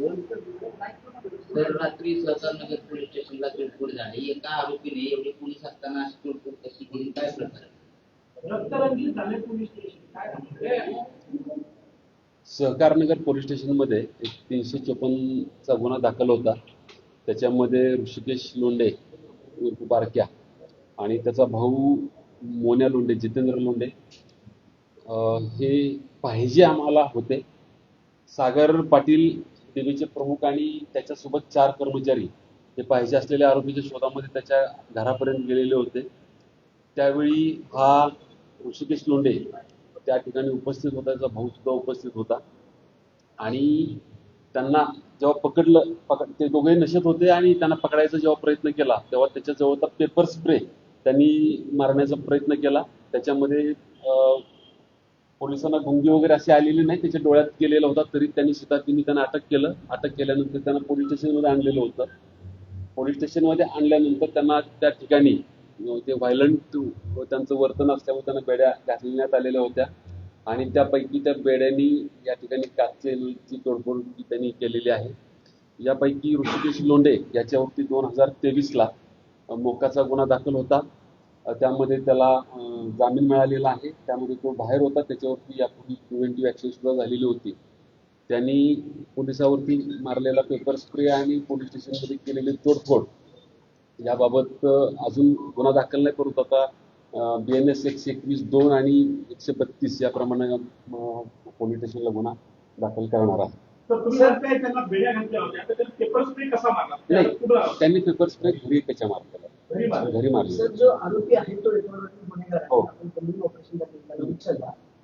तर रात्री सहकारनगर पोलीस स्टेशनला तोडफोड झाली. एका आरोपीने एवढे पोलीस असताना अशी तोडफोड कशी केली काय प्रकार? आहे? रक्तरंजित झाले पोलीस स्टेशन काय सांगतो सहकारनगर पोलीस स्टेशनमध्ये एक तीनशे चोपन्नचा गुन्हा दाखल होता. त्याच्यामध्ये ऋषिकेश लोंढे उर्फ बारक्या आणि त्याचा भाऊ मोन्या लोंढे जितेंद्र लोंढे अं, हे पाहिजे आम्हाला होते. सागर पाटील देवीचे प्रमुख आणि त्याच्यासोबत चार कर्मचारी हे पाहिजे असलेल्या आरोपीच्या शोधामध्ये त्याच्या घरापर्यंत गेलेले होते. त्यावेळी हा ऋषिकेश लोंढे त्या ठिकाणी उपस्थित होता त्याचा भाऊ सुद्धा उपस्थित होता. आणि त्यांना जेव्हा पकडलं पकड ते दोघे नशेत होते आणि त्यांना पकडायचा जेव्हा प्रयत्न केला तेव्हा त्याच्या जवळचा पेपर स्प्रे त्यांनी मारण्याचा प्रयत्न केला. त्याच्यामध्ये पोलिसांना गुंगी वगैरे अशी आलेली नाही. त्याच्या डोळ्यात केलेला होता तरी त्यांनी शिताफीने त्यांना अटक केलं. अटक केल्यानंतर त्यांना पोलीस स्टेशनमध्ये आणलेलं होतं. पोलीस स्टेशनमध्ये आणल्यानंतर त्यांना त्या ठिकाणी ते व्हायलंट त्यांचं वर्तन असल्यामुळे त्यांना बेड्या घालण्यात आलेल्या होत्या. आणि त्यापैकी त्या बेड्यांनी या ठिकाणी काचेची तोडफोड त्यांनी केलेली आहे. यापैकी ऋषिकेश लोंढे याच्यावरती दोन हजार तेवीसला मोकाचा गुन्हा दाखल होता. त्यामध्ये त्याला जामीन मिळालेला आहे. त्यामध्ये तो बाहेर होता. त्याच्यावरती यापूर्वी प्रिव्हेंटिव्ह ॲक्शन सुद्धा झालेली होती. त्यांनी पोलिसावरती मारलेला पेपर स्प्रे आणि पोलीस स्टेशनमध्ये केलेली तोडफोड. याबाबत अजून गुन्हा दाखल नाही परंतु आता बी एन एस एकशे एकवीस दोन आणि एकशे बत्तीस याप्रमाणे अ, पोलीस स्टेशनला गुन्हा दाखल करणार आहे. नाही? त्यांनी पेपर स्प्रे घरी त्याच्या मारलेला घरी मारला. जो आरोपी आहे तो गुन्हेगार हो.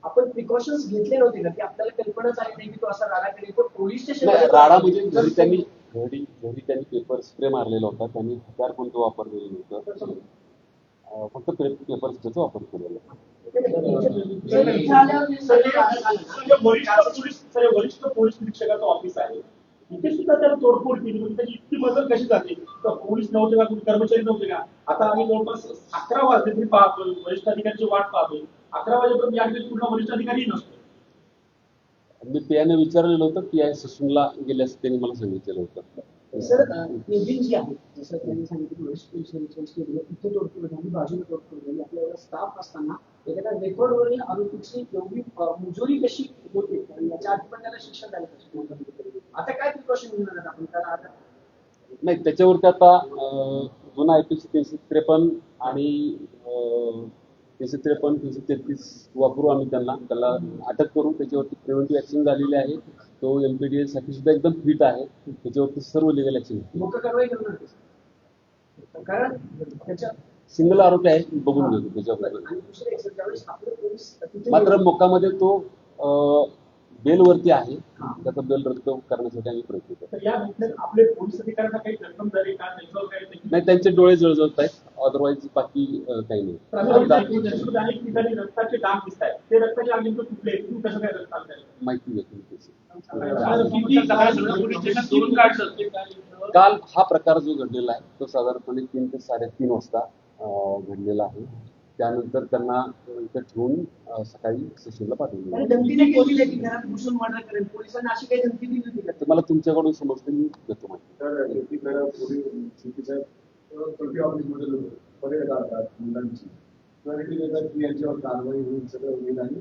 आपण प्रिकॉशन्स घेतले नव्हते का? की आपल्याला कल्पनाच आली नाही की तो असा राडा करेल पण पोलीस स्टेशन नाही राडा म्हणजे घरी त्यांनी घरी घरी त्यांनी पेपर स्प्रे मारलेला होता. त्यांनी हत्यार कोणतं वापरलेलं नव्हतं. फक्त पेपर स्प्रेचा वापर केलेला वरिष्ठ पोलीस निरीक्षकाचं ऑफिस आहे. इथे सुद्धा त्याला तोडफोड केली. म्हणजे त्याची इतकी मदत कशी जाते तर पोलीस नव्हते का? कोणी कर्मचारी नव्हते का? आता आम्ही जवळपास अकरा वाजले तरी पाहतोय. वरिष्ठ अधिकाऱ्याची वाट पाहतोय. अकरा वाजेपर्यंत या ठिकाणी पूर्ण वरिष्ठ अधिकारी नसतो. मी पीआयने विचारलेलं होतं. पी आय ससूनला गेल्यास त्यांनी मला सांगितलेलं होतं. सर केबिन जी आहे जसं त्यांनी सांगितलं पोलीस पोलीस इथे तोडफोड झाली बाजूला तोडफोड झाली. आपल्या एवढा स्टाफ असताना एखाद्या रेकॉर्डवरील आरोपीची एवढी मुजोरी कशी होते? कारण याच्या आधी पण त्याला शिक्षा झालं पाहिजे. आपण त्याला आता नाही त्याच्यावरती आता अं, जुना आय पी सी तीनशे त्रेपन्न आणि अं, तीनशे त्रेपन्न तीनशे तेहतीस वापरू आम्ही त्यांना. त्याला अटक करू. त्याच्यावरती प्रिव्हेंटिव्ह ऍक्शन झालेली आहे. तो एम पी डी साठी सुद्धा एकदम फिट आहे. त्याच्यावरती सर्व लिगल ऍक्शन मोठं कारवाई करणार ते. कारण त्याच्या सिंगल आरोपी आहे बघून घेतो त्याच्याबद्दल. आणि दुसरं एक सर, ज्यावेळेस आपले पोलीस तिथे मात्र मोकामध्ये तो अं, बेलवरती आहे. त्याचा बेल रद्द करण्यासाठी आम्ही प्रयत्न करतो. नाही त्यांचे डोळे जळजळत आहेत. अदरवाईज बाकी काही नाही? माहिती काल हा प्रकार जो घडलेला आहे तो साधारणपणे तीन ते साडेतीन वाजता घडलेला आहे. त्यानंतर त्यांना इथं ठेवून सकाळी स्टेशनला पाठवलं मला तुमच्याकडून समजते मी देतो माहिती की यांच्यावर कारवाई होईल सगळं होईल आणि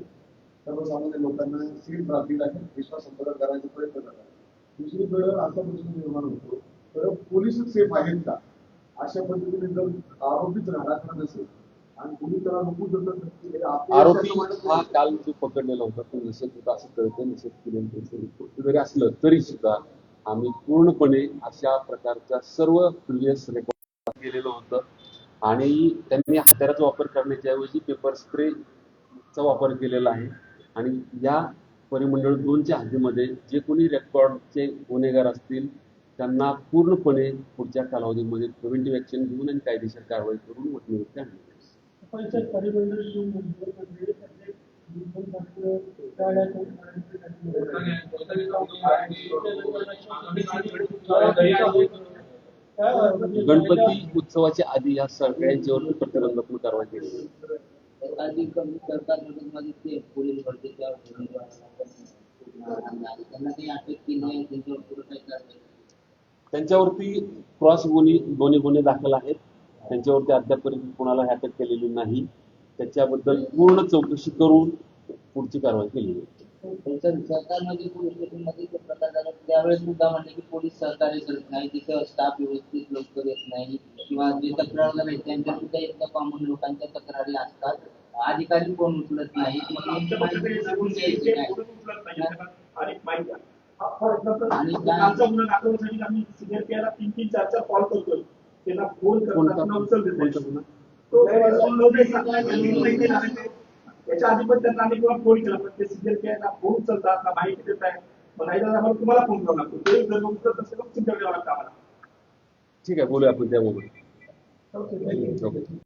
सर्वसामान्य लोकांना सीट राहतील आणि विश्वास संपर्क करायचा प्रयत्न करतात. दुसरीकडे असा प्रश्न निर्माण होतो तर पोलीस सेफ आहेत का? अशा पद्धतीने जर आरोपीच राहणार करत आरोपी हा काल जो पकडलेला होता तो निषेध होता असं कळतं निषेध केल्यानंतर जरी असलं तरी सुद्धा आम्ही पूर्णपणे अशा प्रकारच्या सर्व प्रिव्हियस रेकॉर्ड केलेलं होतं. आणि त्यांनी हत्याराचा वापर करण्याच्या ऐवजी पेपर स्प्रेचा वापर केलेला आहे. आणि या परिमंडळ दोनच्या हद्दीमध्ये जे कोणी रेकॉर्डचे गुन्हेगार असतील त्यांना पूर्णपणे पुढच्या कालावधीमध्ये प्रिव्हेंटिव्ह ऍक्शन घेऊन आणि कायदेशीर कारवाई करून वटणीवरती आणले. पंचायत परिमंडळ गणपती उत्सवाच्या आधी या सगळ्यांच्यावरती प्रतिबंधात्मक कारवाई केली. जाईल. एखादी कमी सरकारमध्ये ते पोलीस भरतीच्या त्यांना काही अटक केली आहे त्यांच्यावर पुढे काही त्यांच्यावरती क्रॉस गुन्हे दोन्ही गुन्हे दाखल आहेत. त्यांच्यावरती अद्यापपर्यंत कोणाला अटक केलेली नाही. त्याच्याबद्दल पूर्ण चौकशी करून पुढची कारवाई केली जाईल त्यांच्या सरकारमध्ये पोलीस स्टेशनमध्ये जो प्रकार झाला त्यावेळेस सुद्धा म्हणले की पोलीस सहकार्य करत नाही तिथं स्टाफ व्यवस्थित लवकर येत नाही किंवा जे तक्रारदार आहेत त्यांच्या सुद्धा इतक्या कॉमन लोकांच्या तक्रारी असतात. अधिकारी कोण उचलत नाही आणि. हा काय- आमचा दाखवण्यासाठी आम्ही सिनियर तीन तीन चार चार कॉल करतोय. फोन करतात पुन्हा उचल देत नाही. तो फोन लावतोय का? त्यांनी नाही केला नाही. याच्या आधी पण त्यांना आम्ही कोणा फोन केला पण ते फोन उचलतात. ना माहिती देत आहे मग नाही आम्हाला तुम्हाला फोन करावा लागतो. ते जर उचलत असेल तर तुमच्याकडे यावं लागतं आम्हाला. ठीक आहे बोलूया आपण त्याबाबत ओके ओके.